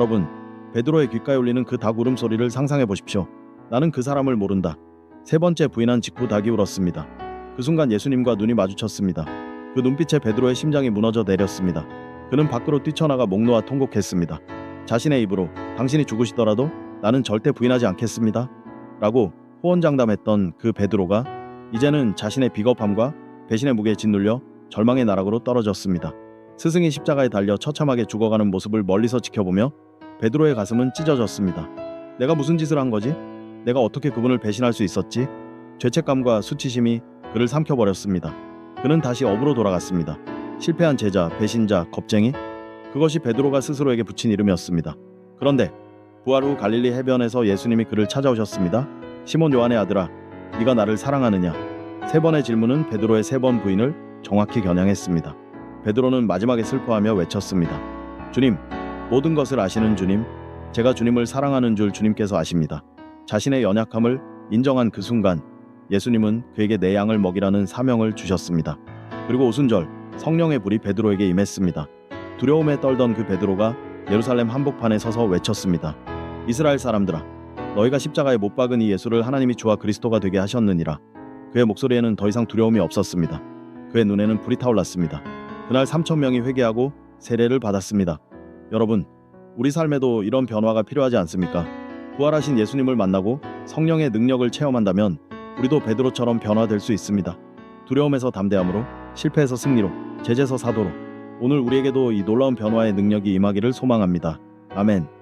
여러분, 베드로의 귓가에 울리는 그 닭 울음소리를 상상해 보십시오. 나는 그 사람을 모른다. 세 번째 부인한 직후 닭이 울었습니다. 그 순간 예수님과 눈이 마주쳤습니다. 그 눈빛에 베드로의 심장이 무너져 내렸습니다. 그는 밖으로 뛰쳐나가 목 놓아 통곡했습니다. 자신의 입으로 당신이 죽으시더라도 나는 절대 부인하지 않겠습니다. 라고 호언장담했던 그 베드로가 이제는 자신의 비겁함과 배신의 무게에 짓눌려 절망의 나락으로 떨어졌습니다. 스승이 십자가에 달려 처참하게 죽어가는 모습을 멀리서 지켜보며 베드로의 가슴은 찢어졌습니다. 내가 무슨 짓을 한 거지? 내가 어떻게 그분을 배신할 수 있었지? 죄책감과 수치심이 그를 삼켜버렸습니다. 그는 다시 업으로 돌아갔습니다. 실패한 제자, 배신자, 겁쟁이? 그것이 베드로가 스스로에게 붙인 이름이었습니다. 그런데 부활 후 갈릴리 해변에서 예수님이 그를 찾아오셨습니다. 시몬 요한의 아들아, 네가 나를 사랑하느냐? 세 번의 질문은 베드로의 세 번 부인을 정확히 겨냥했습니다. 베드로는 마지막에 슬퍼하며 외쳤습니다. 주님, 모든 것을 아시는 주님, 제가 주님을 사랑하는 줄 주님께서 아십니다. 자신의 연약함을 인정한 그 순간 예수님은 그에게 내 양을 먹이라는 사명을 주셨습니다. 그리고 오순절 성령의 불이 베드로에게 임했습니다. 두려움에 떨던 그 베드로가 예루살렘 한복판에 서서 외쳤습니다. 이스라엘 사람들아, 너희가 십자가에 못 박은 이 예수를 하나님이 주와 그리스도가 되게 하셨느니라. 그의 목소리에는 더 이상 두려움이 없었습니다. 그의 눈에는 불이 타올랐습니다. 그날 3천 명이 회개하고 세례를 받았습니다. 여러분, 우리 삶에도 이런 변화가 필요하지 않습니까? 부활하신 예수님을 만나고 성령의 능력을 체험한다면 우리도 베드로처럼 변화될 수 있습니다. 두려움에서 담대함으로, 실패에서 승리로, 제재서 사도로 오늘 우리에게도 이 놀라운 변화의 능력이 임하기를 소망합니다. 아멘.